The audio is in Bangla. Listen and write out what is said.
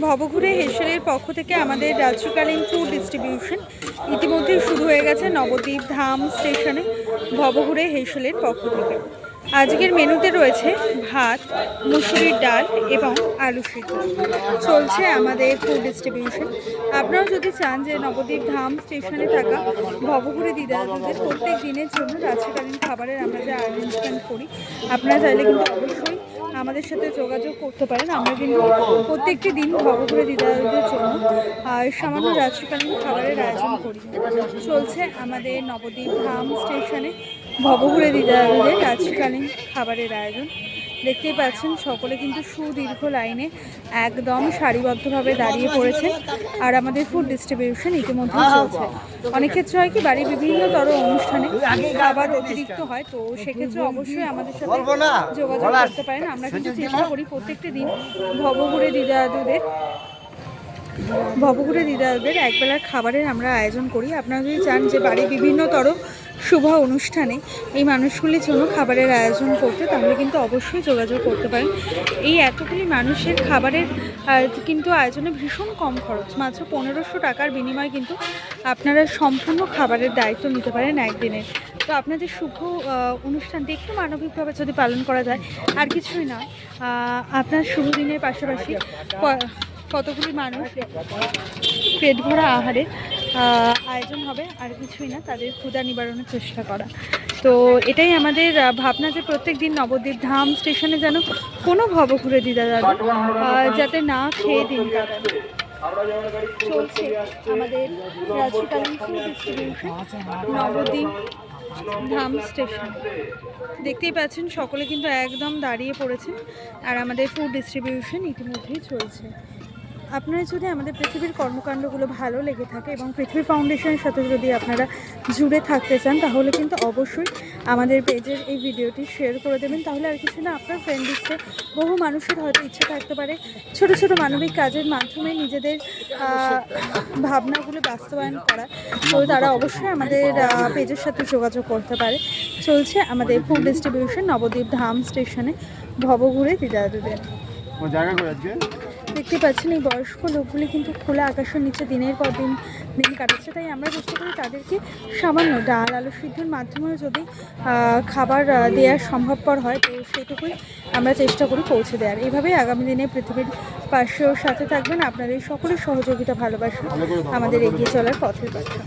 ভবঘুরে হেসেলের পক্ষ থেকে আমাদের রাজ্যকালীন ফুড ডিস্ট্রিবিউশন ইতিমধ্যেই শুরু হয়ে গেছে নবদ্বীপ ধাম স্টেশনে ভবঘুরে হেসেলের পক্ষ থেকে। আজকের মেনুতে রয়েছে ভাত, মুসুরির ডাল এবং আলু সিদ্ধ। চলছে আমাদের ফুড ডিস্ট্রিবিউশন আপনারাও যদি চান যে নবদ্বীপ ধাম স্টেশনে থাকা ভবঘুরে দিদাদের প্রত্যেক দিনের জন্য রাত্রিকালীন খাবারের আমরা যে অ্যারেঞ্জমেন্ট করি, আপনারা চাইলে কিন্তু অবশ্যই আমাদের সাথে যোগাযোগ করতে পারেন। আমরা কিন্তু প্রত্যেকটি দিন ভবঘুরে দিদাদের জন্য সামান্য রাত্রিকালীন খাবারের আয়োজন করি। চলছে আমাদের নবদ্বীপ ধাম স্টেশনে ভবঘুরে দিদাদের রাত্রিকালীন খাবারের আয়োজন। দেখতেই পাচ্ছেন সকলে কিন্তু সুদীর্ঘ লাইনে একদম সারিবদ্ধভাবে দাঁড়িয়ে পড়েছে আর আমাদের ফুড ডিস্ট্রিবিউশন ইতিমধ্যেই চলছে। অনেক ক্ষেত্রে হয় কি বাড়ির বিভিন্ন বিভিন্নতর অনুষ্ঠানে খাবার অতিরিক্ত হয় তো সেক্ষেত্রে অবশ্যই আমাদের সাথে যোগাযোগ করতে পারেন। আমরা কিন্তু চেষ্টা করি প্রত্যেকটা দিন ভবঘুরে দিদাদুদের ভবঘুরে দিদাদের একবেলার খাবারের আমরা আয়োজন করি। আপনারা যদি চান যে বাড়ির বিভিন্নতর শুভ অনুষ্ঠানে এই মানুষগুলির জন্য খাবারের আয়োজন করতে, তাহলে কিন্তু অবশ্যই যোগাযোগ করতে পারেন। এই এতগুলি মানুষের খাবারের কিন্তু আয়োজনে ভীষণ কম খরচ। মাত্র পনেরোশো টাকার বিনিময়ে কিন্তু আপনারা সম্পূর্ণ খাবারের দায়িত্ব নিতে পারেন একদিনের তো আপনাদের শুভ অনুষ্ঠানটি একটু মানবিকভাবে যদি পালন করা যায়, আর কিছুই না আপনার শুভ দিনের পাশাপাশি কতগুলি মানুষ পেট ভরা আহারে আয়োজন হবে, আর কিছুই না, তাদের ক্ষুধা নিবারণের চেষ্টা করা। তো এটাই আমাদের ভাবনা যে প্রত্যেক দিন নবদ্বীপ ধাম স্টেশনে যেন কোনো ভব ঘুরে দিদা যাবে যাতে না খেয়ে দিন চলছে আমাদের রাজকালীন ডিস্ট্রিবিউশন নবদ্বীপ ধাম স্টেশন। দেখতেই পাচ্ছেন, সকলে কিন্তু একদম দাঁড়িয়ে পড়েছে আর আমাদের ফুড ডিস্ট্রিবিউশন ইতিমধ্যেই চলছে। আপনারা যদি আমাদের পৃথিবীর কর্মকাণ্ডগুলো ভালো লেগে থাকে এবং পৃথিবী ফাউন্ডেশনের সাথে যদি আপনারা জুড়ে থাকতে চান, তাহলে কিন্তু অবশ্যই আমাদের পেজের এই ভিডিওটি শেয়ার করে দেবেন। তাহলে আর কিছু না, আপনার ফ্রেন্ড বহু মানুষের হয়তো ইচ্ছে থাকতে পারে ছোট ছোট মানবিক কাজের মাধ্যমে নিজেদের ভাবনাগুলো বাস্তবায়ন করা। তো তারা অবশ্যই আমাদের পেজের সাথে যোগাযোগ করতে পারে। চলছে আমাদের ফুড ডিস্ট্রিবিউশন নবদ্বীপ ধাম স্টেশনে ভবঘুরে দিদাদুদের জায়গা আজকে? দেখতে পাচ্ছেন এই বয়স্ক লোকগুলি কিন্তু খোলা আকাশের নিচে দিনের পর দিন দিন কাটাচ্ছে। তাই আমরা চেষ্টা করি তাদেরকে সামান্য ডাল আলু সিদ্ধের মাধ্যমেও যদি খাবার দেওয়া সম্ভবপর হয় তো সেটুকুই আমরা চেষ্টা করি পৌঁছে দেওয়ার এইভাবেই আগামী দিনে পৃথিবীর পাশেও সাথে থাকবেন। আপনাদের সকলের সহযোগিতা ভালোবাসা আমাদের এগিয়ে চলার পথের পাশে